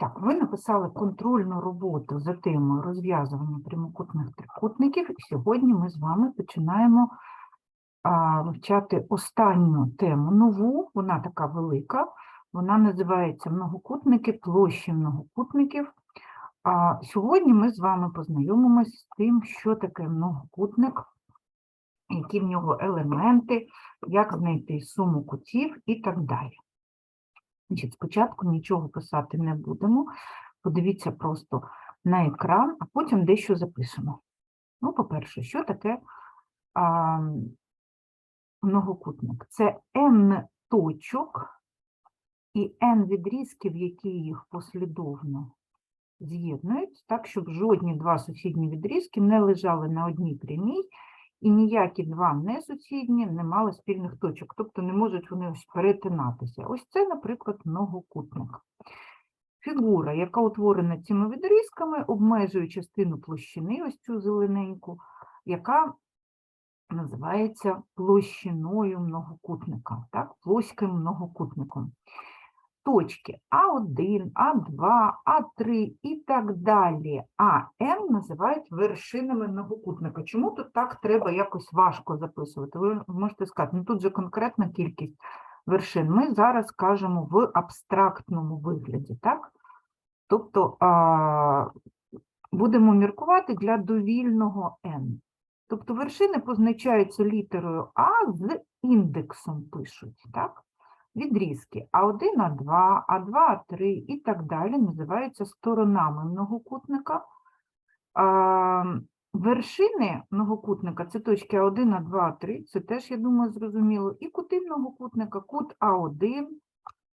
так, ви написали контрольну роботу за темою розв'язування прямокутних трикутників, і сьогодні ми з вами починаємо а, вивчати останню тему, нову, вона така велика, вона називається Многокутники, площі многокутників. А сьогодні ми з вами познайомимося з тим, що таке многокутник, які в нього елементи, як знайти суму кутів і так далі. Значить, спочатку нічого писати не будемо. Подивіться просто на екран, а потім дещо запишемо. Ну, по-перше, що таке а, многокутник? Це n точок і n відрізків, які їх послідовно з'єднують, так, щоб жодні два сусідні відрізки не лежали на одній прямій, і ніякі два несусідні не мали спільних точок, тобто не можуть вони ось перетинатися. Ось це, наприклад, многокутник. Фігура, яка утворена цими відрізками, обмежує частину площини, ось цю зелененьку, яка називається площиною многокутника, так, плоским многокутником. Точки А1, А2, А3 і так далі. АН називають вершинами многокутника. Чому тут так треба якось важко записувати? Ви можете сказати, ну тут же конкретна кількість вершин. Ми зараз кажемо в абстрактному вигляді, так? Тобто а, будемо міркувати для довільного n. Тобто вершини позначаються літерою А з індексом пишуть, так? Відрізки А1, А2, А2, А3 і так далі називаються сторонами многокутника. Вершини многокутника це точки А1, А2, А3, це теж, я думаю, зрозуміло. І кути многокутника, кут А1,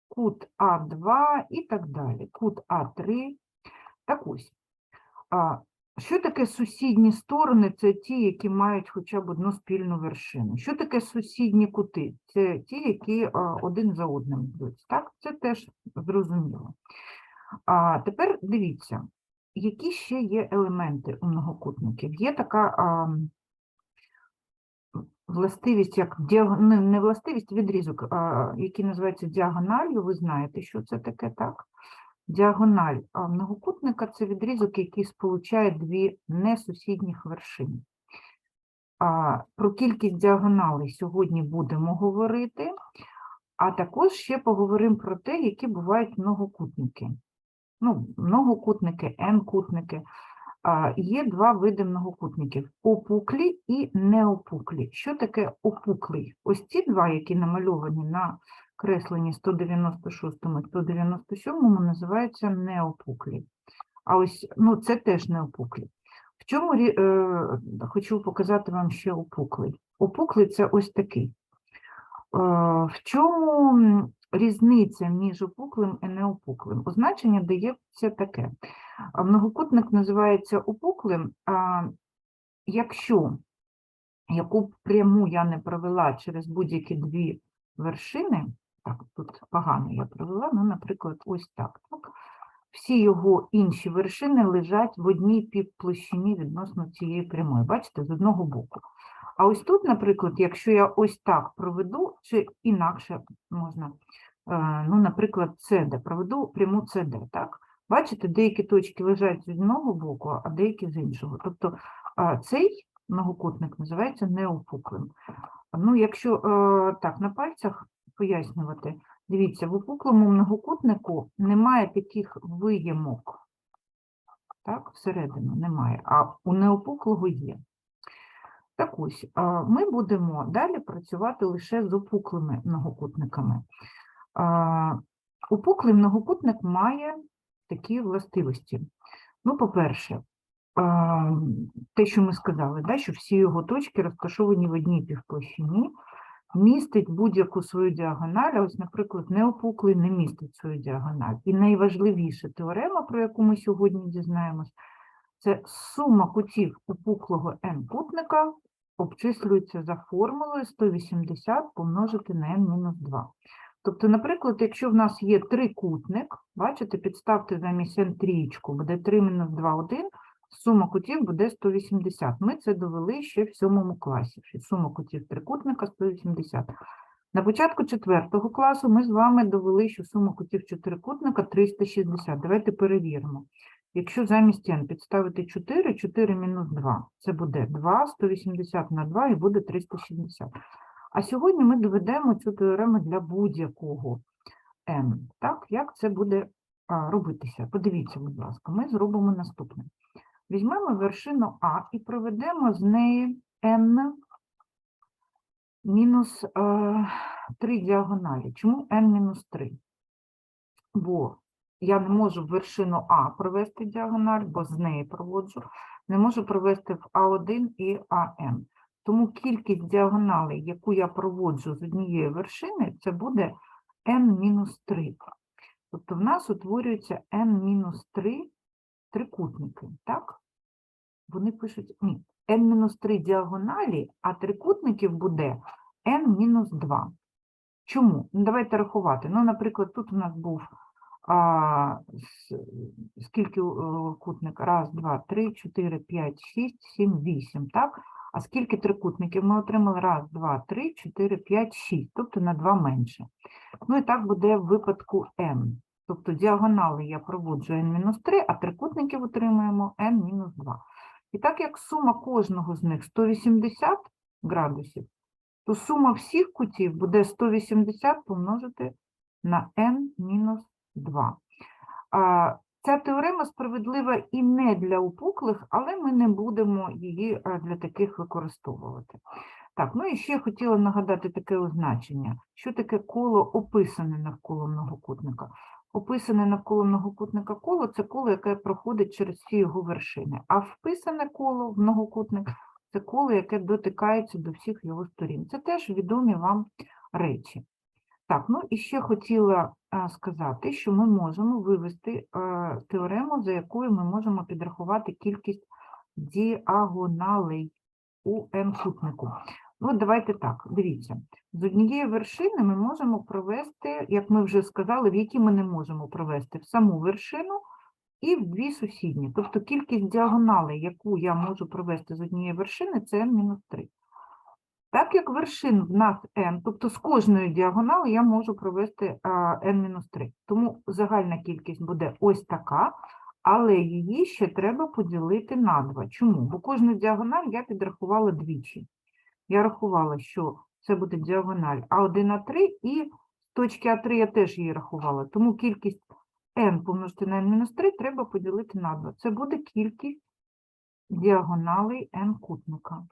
кут А2 і так далі, кут А3. Так ось. Що таке сусідні сторони? Це ті, які мають хоча б одну спільну вершину. Що таке сусідні кути? Це ті, які один за одним йдуть. Так, це теж зрозуміло. А тепер дивіться, які ще є елементи у многокутників. Є така а, властивість, як діаг... не властивість, відрізок, а, який називається діагональю. Ви знаєте, що це таке, так? Діагональ многокутника це відрізок, який сполучає дві несусідніх вершини. Про кількість діагоналей сьогодні будемо говорити, а також ще поговоримо про те, які бувають многокутники. Ну, многокутники, n-кутники. Є два види многокутників – опуклі і неопуклі. Що таке опуклий? Ось ці два, які намальовані на кресленні 196 і 197 називаються неопуклі. А ось ну, це теж неопуклі. В чому е, хочу показати вам ще опуклий? Опуклий це ось такий. Е, в чому різниця між опуклим і неопуклим? Означення дається таке. Многокутник називається опуклим, а якщо яку пряму я не провела через будь-які дві вершини, так, тут погано я провела, ну, наприклад, ось так, так. Всі його інші вершини лежать в одній півплощині відносно цієї прямої, бачите, з одного боку. А ось тут, наприклад, якщо я ось так проведу, чи інакше можна, е, ну, наприклад, CD, проведу пряму CD, так? Бачите, деякі точки лежать з одного боку, а деякі з іншого. Тобто цей многокутник називається неопуклим. Ну, якщо е, так на пальцях пояснювати, дивіться, в опуклому многокутнику немає таких виємок. Так, всередину немає, а у неопуклого є. Так ось, ми будемо далі працювати лише з опуклими многокутниками. Опуклий многокутник має такі властивості. Ну, по-перше, те, що ми сказали, да, що всі його точки розташовані в одній півплощині, містить будь-яку свою діагональ, а ось, наприклад, неопуклий не містить свою діагональ. І найважливіша теорема, про яку ми сьогодні дізнаємось, це сума кутів опуклого n-кутника обчислюється за формулою 180 помножити на n-2. Тобто, наприклад, якщо в нас є трикутник, бачите, підставте замість n трієчку, буде 3 мінус 2, 1, сума кутів буде 180. Ми це довели ще в сьомому класі, сума кутів трикутника 180. На початку четвертого класу ми з вами довели, що сума кутів чотирикутника 360. Давайте перевіримо. Якщо замість n підставити 4, 4 мінус 2, це буде 2, 180 на 2 і буде 360. А сьогодні ми доведемо цю теорему для будь-якого n. Так, як це буде робитися? Подивіться, будь ласка, ми зробимо наступне. Візьмемо вершину А і проведемо з неї n мінус е, 3 діагоналі. Чому n мінус 3? Бо я не можу в вершину А провести діагональ, бо з неї проводжу. Не можу провести в А1 і АН. Тому кількість діагоналей, яку я проводжу з однієї вершини, це буде n-3. Тобто в нас утворюється n-3 трикутники, так? Вони пишуть, ні, n-3 діагоналі, а трикутників буде n-2. Чому? Ну, давайте рахувати. Ну, наприклад, тут у нас був а, скільки е, кутник? Раз, два, три, чотири, п'ять, шість, сім, вісім, так? А скільки трикутників ми отримали? Раз, два, три, чотири, п'ять, шість, тобто на два менше. Ну і так буде в випадку n. Тобто діагонали я проводжу n-3, а трикутників отримуємо n-2. І так як сума кожного з них 180 градусів, то сума всіх кутів буде 180 помножити на n-2. Ця теорема справедлива і не для опуклих, але ми не будемо її для таких використовувати. Так, ну і ще хотіла нагадати таке означення. Що таке коло описане навколо многокутника? Описане навколо многокутника коло це коло, яке проходить через всі його вершини. А вписане коло в многокутник це коло, яке дотикається до всіх його сторін. Це теж відомі вам речі. Так, ну і ще хотіла сказати, що ми можемо вивести е, теорему, за якою ми можемо підрахувати кількість діагоналей у n-кутнику. От давайте так, дивіться. З однієї вершини ми можемо провести, як ми вже сказали, в які ми не можемо провести в саму вершину і в дві сусідні. Тобто кількість діагоналей, яку я можу провести з однієї вершини, це n-3. Так як вершин в нас n, тобто з кожної діагонали я можу провести n-3. Тому загальна кількість буде ось така, але її ще треба поділити на 2. Чому? Бо кожну діагональ я підрахувала двічі. Я рахувала, що це буде діагональ А1, А3, і з точки А3 я теж її рахувала. Тому кількість n помножити на n-3 треба поділити на 2. Це буде кількість діагоналей n-кутника.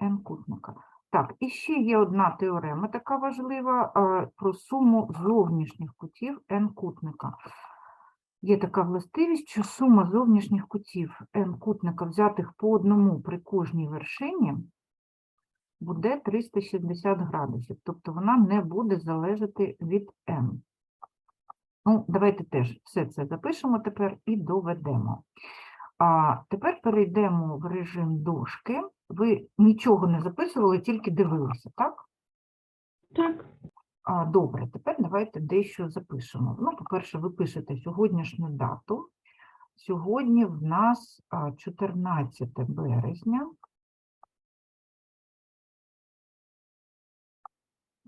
n-кутника. Так, і ще є одна теорема така важлива про суму зовнішніх кутів n-кутника. Є така властивість, що сума зовнішніх кутів n-кутника, взятих по одному при кожній вершині, буде 360 градусів, тобто вона не буде залежати від n. Ну, давайте теж все це запишемо тепер і доведемо. А тепер перейдемо в режим дошки. Ви нічого не записували, тільки дивилися, так? Так. А, добре, тепер давайте дещо запишемо. Ну, по-перше, ви пишете сьогоднішню дату. Сьогодні в нас 14 березня.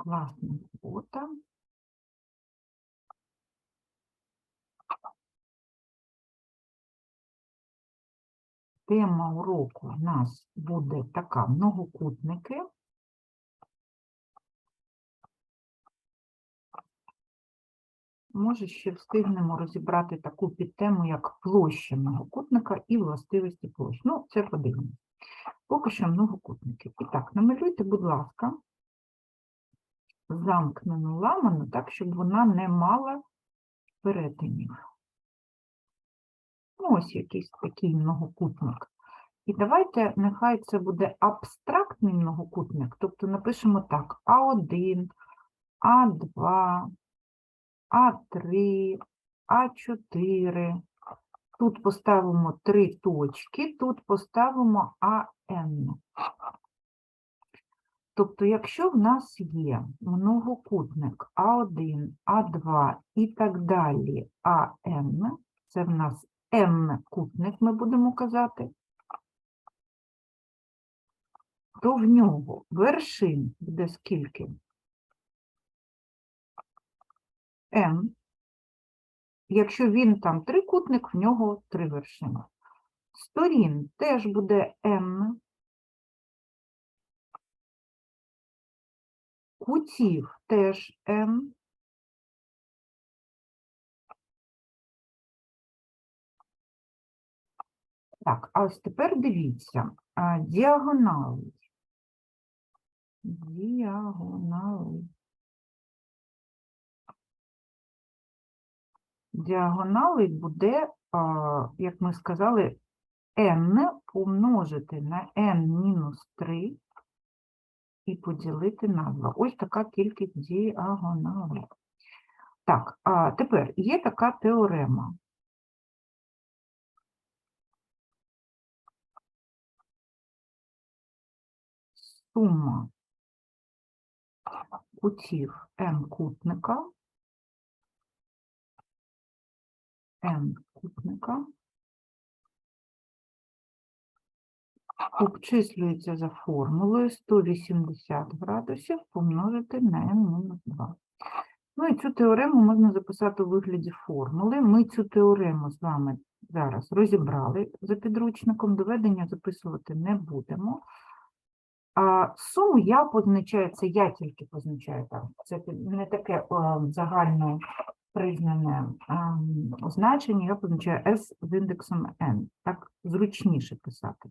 Класна робота. Тема уроку у нас буде така многокутники. Може, ще встигнемо розібрати таку підтему, як площа многокутника і властивості площ. Ну, це подивимось. Поки що многокутники. І так, намалюйте, будь ласка, замкнену ламану, так, щоб вона не мала перетинів. Ну, ось якийсь такий многокутник. І давайте, нехай це буде абстрактний многокутник, тобто напишемо так: А1, А2, А3, А4. Тут поставимо три точки, тут поставимо АН. Тобто, якщо в нас є многокутник А1, А2 і так далі АН, це в нас Н-кутник, ми будемо казати, то в нього вершин буде скільки? М. Якщо він там трикутник, в нього три вершини. Сторін теж буде М. Кутів теж n. Так, а ось тепер дивіться, діагонали. Діагонали. Діагонали буде, як ми сказали, n помножити на n-3 і поділити на 2. Ось така кількість діагоналей. Так, а тепер є така теорема. Сума кутів n кутника n кутника обчислюється за формулою 180 градусів помножити на n-2. Ну і цю теорему можна записати у вигляді формули. Ми цю теорему з вами зараз розібрали за підручником, доведення записувати не будемо. А суму я позначаю, це я тільки позначаю так. Це не таке е, загально признане ем, значення, я позначаю S з індексом n. Так зручніше писати.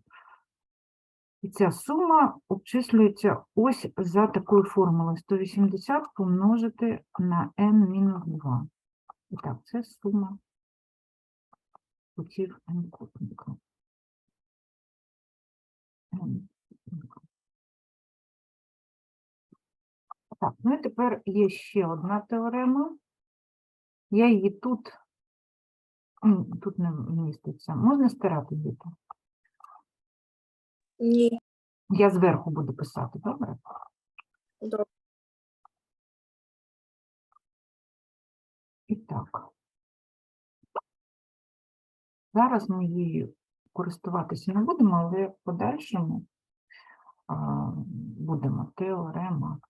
І ця сума обчислюється ось за такою формулою 180 помножити на n-2. І так, це сума кутів n кутника. Так, ну і тепер є ще одна теорема. Я її тут, тут не вміститься. Можна стирати діти? Ні. Я зверху буду писати, добре? Добре. І так. Зараз ми її користуватися не будемо, але в подальшому а, будемо теорема.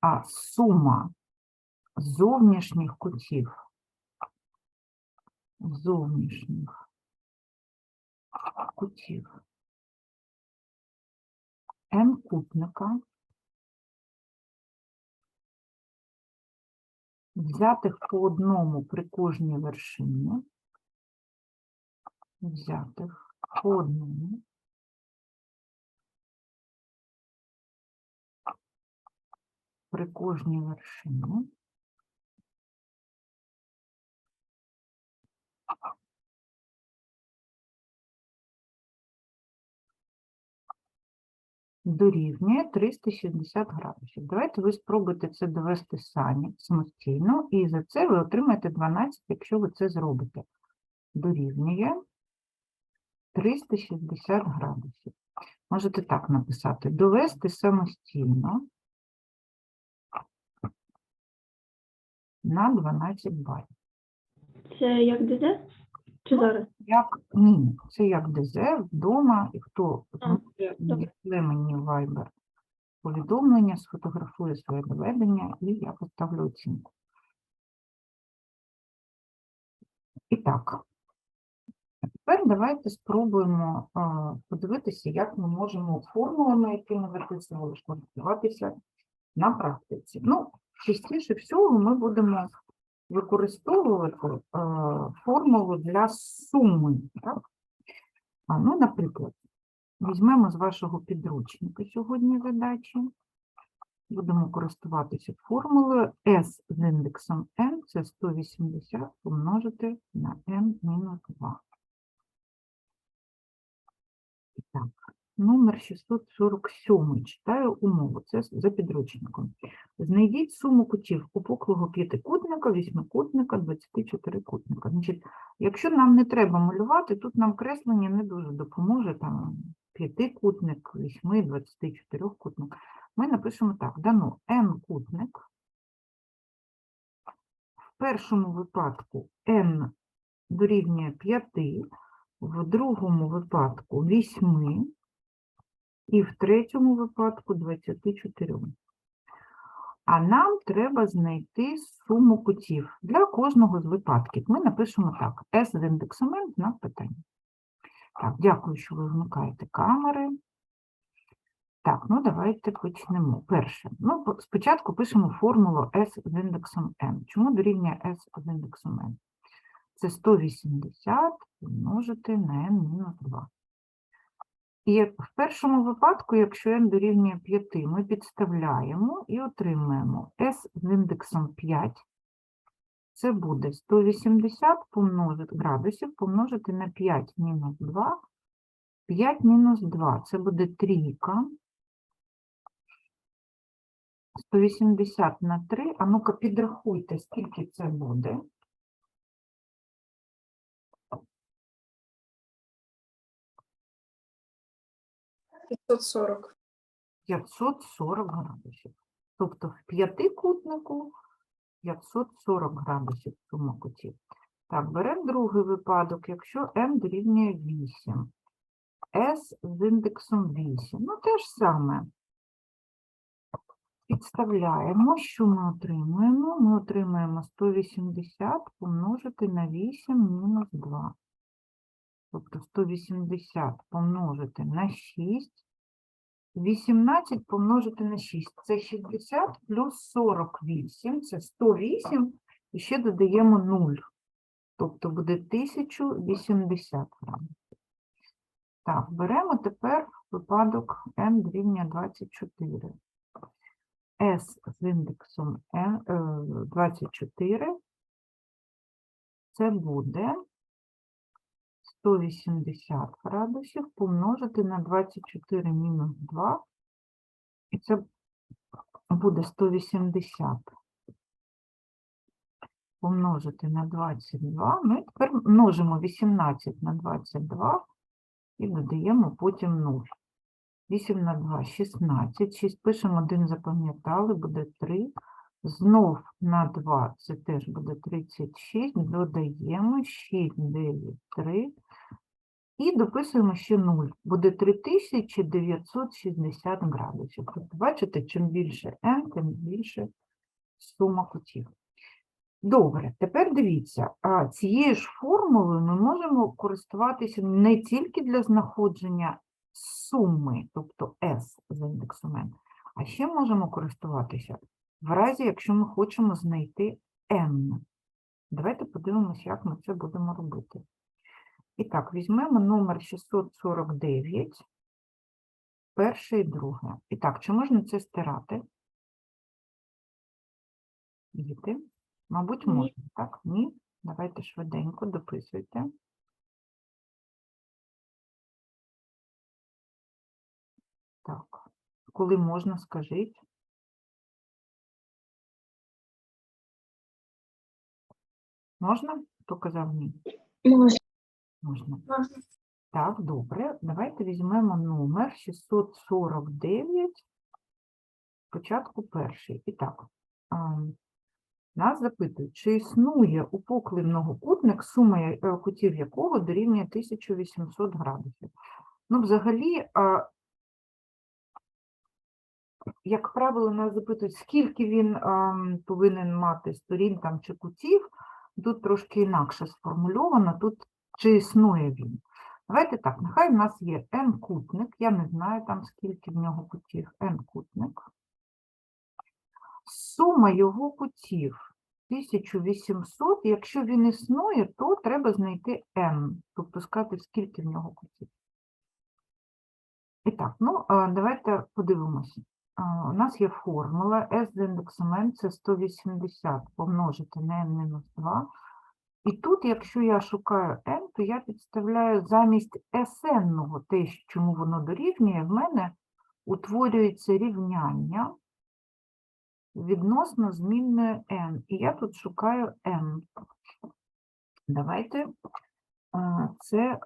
А сума зовнішніх кутів зовнішніх кутів. N кутника. Взятих по одному при кожній вершині, взятих по одному. При кожній вершині дорівнює 360 градусів. Давайте ви спробуйте це довести самі самостійно, і за це ви отримаєте 12, якщо ви це зробите. Дорівнює 360 градусів. Можете так написати: довести самостійно на 12 балів. Це як ДЗ? Чи зараз? Як ні, це як ДЗ вдома, і хто А, добре. відійшле мені в Viber повідомлення, сфотографує своє доведення, і я поставлю оцінку. І так, а тепер давайте спробуємо а, подивитися, як ми можемо формулами, які ми записували, користуватися на практиці. Ну, частіше всього ми будемо використовувати е, формулу для суми. Так? А, ну, наприклад, візьмемо з вашого підручника сьогодні задачі. Будемо користуватися формулою S з індексом n це 180 помножити на n-2. Так, номер 647. Читаю умову. Це за підручником. Знайдіть суму кутів опуклого п'ятикутника, вісьмикутника, 24-кутника. Значить, якщо нам не треба малювати, тут нам креслення не дуже допоможе, там п'ятикутник, вісьми, 24-кутник. Ми напишемо так, дано n-кутник. В першому випадку n дорівнює 5, в другому випадку 8 і в третьому випадку 24. А нам треба знайти суму кутів для кожного з випадків. Ми напишемо так: S з індексом n знак питання. Так, дякую, що ви вмикаєте камери. Так, ну давайте почнемо. Перше. Ну, спочатку пишемо формулу S з індексом n. Чому дорівнює S з індексом n? Це 180 помножити на n-2. І в першому випадку, якщо n дорівнює 5, ми підставляємо і отримаємо s з індексом 5. Це буде 180 помножити, градусів помножити на 5 мінус 2. 5 мінус 2 це буде трійка. 180 на 3. А ну-ка підрахуйте, скільки це буде. 540. 540 градусів. Тобто в п'ятикутнику 540 градусів сума кутів. Так, беремо другий випадок, якщо m дорівнює 8. S з індексом 8. Ну, те ж саме. Підставляємо, що ми отримуємо? Ми отримуємо 180 помножити на 8 мінус 2. Тобто 180 помножити на 6 18 помножити на 6 – це 60 плюс 48 – це 108, і ще додаємо 0. Тобто буде 1080 грамів. Так, беремо тепер випадок n дорівнює 24. S з індексом е, 24 це буде 180 градусів помножити на 24 мінус 2, і це буде 180 помножити на 22. Ну і тепер множимо 18 на 22 і додаємо потім 0. 8 на 2 – 16. 6 пишемо, 1 запам'ятали, буде 3. Знов на 2 це теж буде 36. Додаємо 6, 9, 3. І дописуємо ще 0. Буде 3960 градусів. Тобто, бачите, чим більше n, тим більше сума кутів. Добре, тепер дивіться, цією ж формулою ми можемо користуватися не тільки для знаходження суми, тобто S з індексом n, а ще можемо користуватися в разі, якщо ми хочемо знайти n. Давайте подивимося, як ми це будемо робити. І так, візьмемо номер 649, перше і друге. І так, чи можна це стирати? Діти? Мабуть, Ні. можна, так? Ні? Давайте швиденько дописуйте. Так, коли можна, скажіть. Можна? Хто казав ні? Можна. Так, добре. Давайте візьмемо номер 649, спочатку перший. І так, нас запитують, чи існує у упуклий многокутник, сума е, кутів якого дорівнює 1800 градусів. Ну, взагалі, як правило, нас запитують, скільки він повинен мати сторін там, чи кутів. Тут трошки інакше сформульовано, тут чи існує він. Давайте так, нехай в нас є n-кутник, я не знаю там скільки в нього кутів, n-кутник. Сума його кутів 1800, якщо він існує, то треба знайти n, тобто сказати, скільки в нього кутів. І так, ну, давайте подивимося. У нас є формула S з індексом n – це 180 помножити на n-2. І тут, якщо я шукаю n, то я підставляю замість SN-ного, те, чому воно дорівнює, в мене утворюється рівняння відносно змінної n. І я тут шукаю n. Давайте це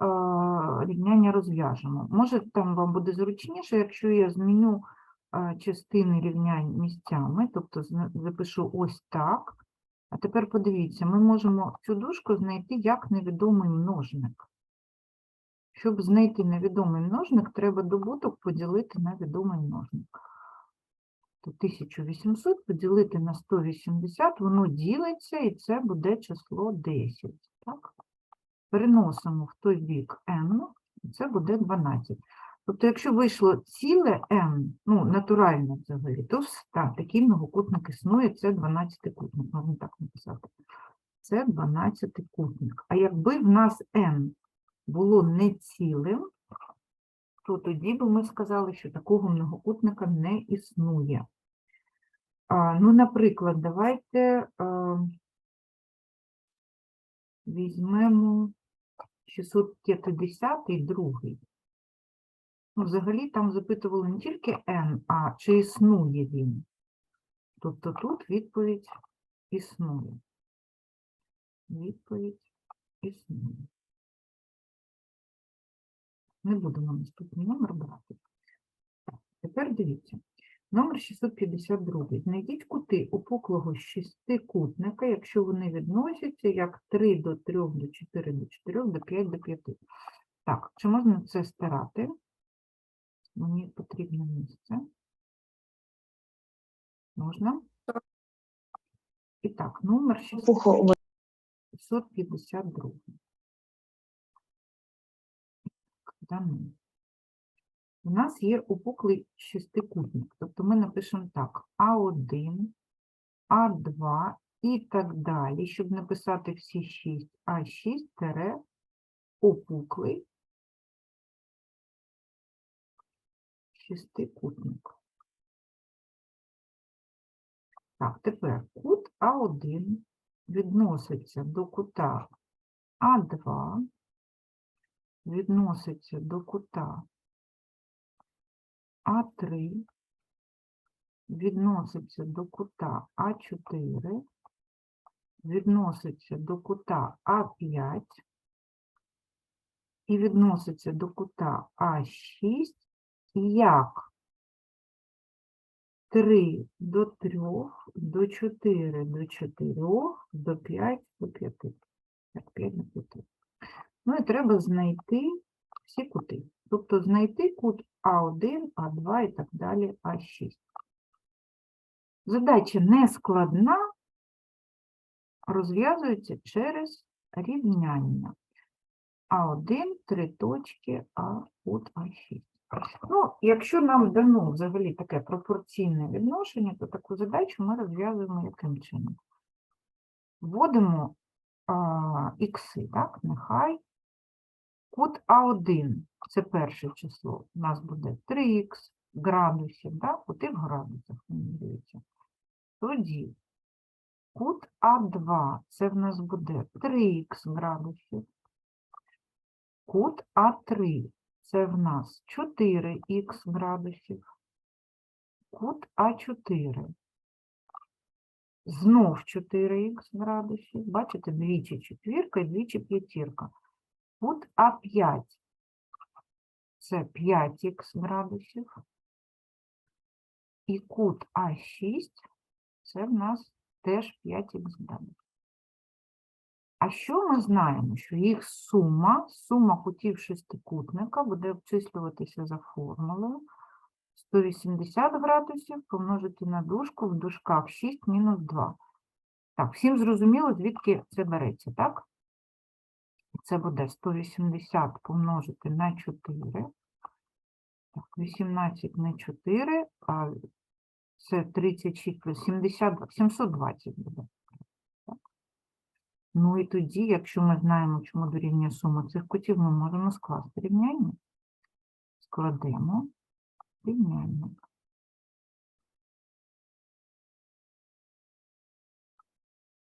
рівняння розв'яжемо. Може, там вам буде зручніше, якщо я зміню частини рівнянь місцями, тобто запишу ось так. А тепер подивіться, ми можемо цю дужку знайти як невідомий множник. Щоб знайти невідомий множник, треба добуток поділити на відомий множник. То 1800 поділити на 180, воно ділиться, і це буде число 10. Так? Переносимо в той бік n, і це буде 12. Тобто, якщо вийшло ціле n, ну, натуральне взагалі, то так, такий многокутник існує, це 12-кутник, можна так написати. Це 12-кутник. А якби в нас n було не цілим, то тоді би ми сказали, що такого многокутника не існує. А, ну, наприклад, давайте а, візьмемо 650 другий. Ну, взагалі там запитували не тільки n, а чи існує він. Тобто тут відповідь існує. Відповідь існує. Не будемо наступний номер брати. Тепер дивіться. Номер 652. Знайдіть кути опуклого шестикутника, якщо вони відносяться як 3 до 3, до 4, до 4, до 5, до 5. Так, чи можна це стирати? Мені потрібне місце. Можна? І так, номер 652. Даний. У нас є опуклий шестикутник. Тобто ми напишемо так: А1, А2 і так далі, щоб написати всі 6, А6 тире опуклий шестикутник. Так, тепер кут А1 відноситься до кута А2, відноситься до кута А3, відноситься до кута А4, відноситься до кута А5 і відноситься до кута А6 як 3 до 3, до 4 до 4, до 5 до 5. Так, 5 до 5. Ну і треба знайти всі кути. Тобто знайти кут А1, А2 і так далі, А6. Задача не складна, розв'язується через рівняння. А1, три точки, А кут А6. Ну, якщо нам дано взагалі таке пропорційне відношення, то таку задачу ми розв'язуємо яким чином? Вводимо ікси, так, нехай. Кут А1 це перше число, у нас буде 3х градусів, так, кути в градусах вимірюються. Тоді кут А2 це в нас буде 3х градусів. Кут А3 це в нас 4х градусів. Кут А4. Знов 4х градусів. Бачите, двічі четвірка і двічі п'ятірка. Кут А5. Це 5х градусів. І кут А6 це в нас теж 5х градусів. А що ми знаємо? Що їх сума, сума кутів шестикутника буде обчислюватися за формулою 180 градусів помножити на дужку в дужках 6 мінус 2. Так, всім зрозуміло, звідки це береться, так? Це буде 180 помножити на 4. Так, 18 на 4, а це 36 плюс 70, 720 буде. Ну і тоді, якщо ми знаємо, чому дорівнює сума цих кутів, ми можемо скласти рівняння. Складемо рівняння.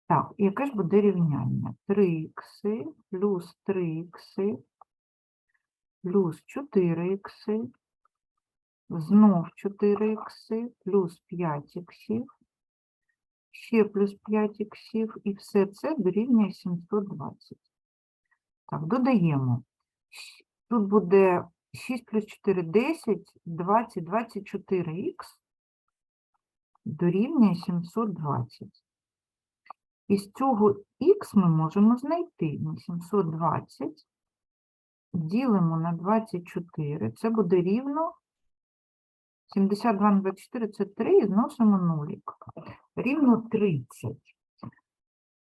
Так, яке ж буде рівняння? 3х плюс 3х плюс 4х, знов 4х плюс 5х, ще плюс 5 іксів, і все це дорівнює 720. Так, додаємо. Тут буде 6 плюс 4 – 10, 20, 24х дорівнює 720. Із цього х ми можемо знайти 720, ділимо на 24, це буде рівно 72 на 24 – це 3, і зносимо нулік. Рівно 30.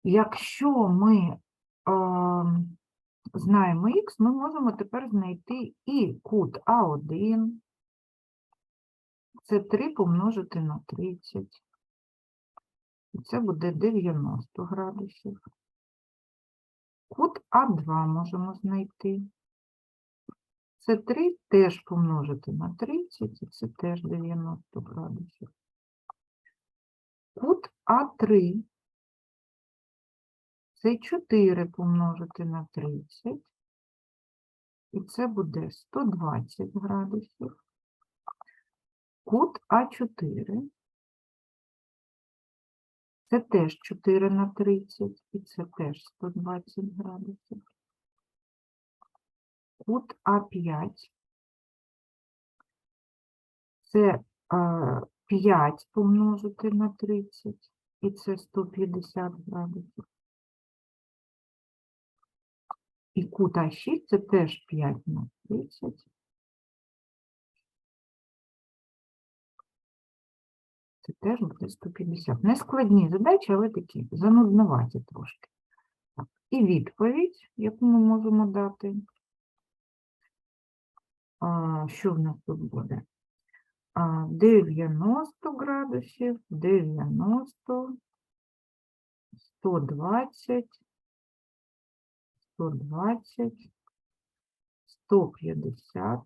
Якщо ми е, знаємо х, ми можемо тепер знайти і кут А1. Це 3 помножити на 30. І це буде 90 градусів. Кут А2 можемо знайти. Це 3 теж помножити на 30, і це теж 90 градусів. Кут А3 це 4 помножити на 30, і це буде 120 градусів. Кут А4 це теж 4 на 30, і це теж 120 градусів. Кут А5 це е, 5 помножити на 30, і це 150 градусів. І кут А6 це теж 5 на 30. Це теж буде 150. Не складні задачі, але такі занудноваті трошки. І відповідь, яку ми можемо дати. Що в нас тут буде? 90 градусів, 90, 120, 120, 150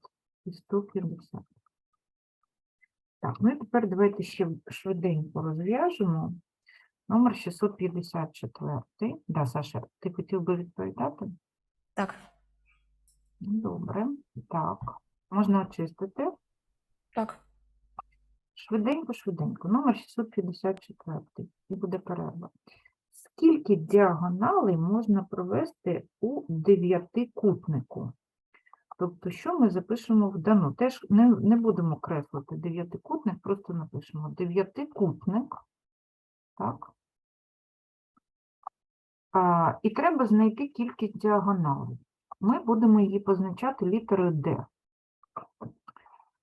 і 150. Так, ну і тепер давайте ще швиденько розв'яжемо. Номер 654. Да, Саша, ти хотів би відповідати? Так, Ну, Добре. Так, можна очистити. так. Швиденько, швиденько. Номер 654. І буде перерва. Скільки діагоналей можна провести у дев'ятикутнику? Тобто, що ми запишемо в дану? Теж не, не будемо креслити дев'ятикутник, просто напишемо дев'ятикутник. Так. А, і треба знайти кількість діагоналей. Ми будемо її позначати літерою D.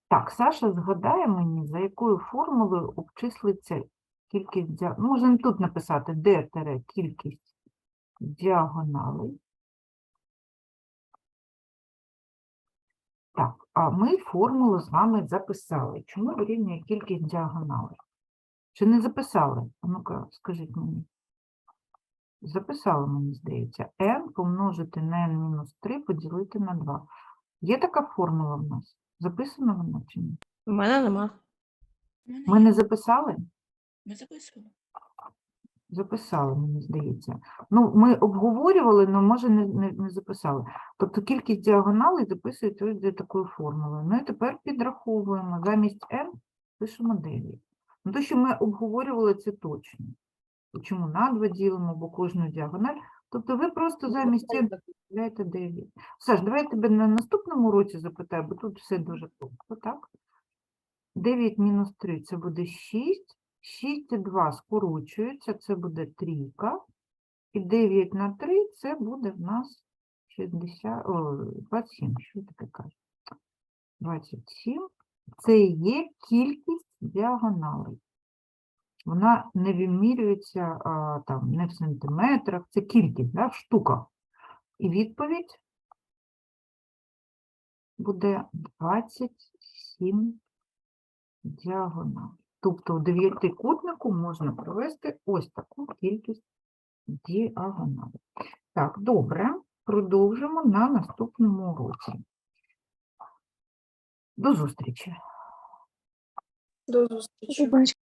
Так, Саша згадає мені, за якою формулою обчислиться кількість діа... ну, Можемо тут написати D кількість діагоналей. Так, а ми формулу з вами записали. Чому дорівнює кількість діагоналей? Чи не записали? Ну-ка, скажіть мені. Записали, мені здається. n помножити на n-3 поділити на 2. Є така формула в нас? Записана вона чи ні? У мене нема. Ми не записали? Ми записуємо. Записали, мені здається. Ну, ми обговорювали, але може не, не, не записали. Тобто кількість діагоналей записується ось за такою формулою. Ну і тепер підраховуємо. Замість n пишемо 9. Ну, то, що ми обговорювали, це точно. Чому на 2 ділимо, бо кожну діагональ. Тобто ви просто замість n підставляєте 9. Саш, давай я тебе на наступному уроці запитаю, бо тут все дуже просто, так? 9 мінус 3 це буде 6. 6 і 2 скорочуються, це буде трійка. І 9 на 3 це буде в нас 60, о, 27. Що таке кажу? 27. Це є кількість діагоналей. Вона не вимірюється а, там, не в сантиметрах, це кількість, да, в штуках. І відповідь буде 27 діагоналей. Тобто у дев'ятикутнику можна провести ось таку кількість діагоналей. Так, добре, продовжимо на наступному уроці. До зустрічі! До зустрічі.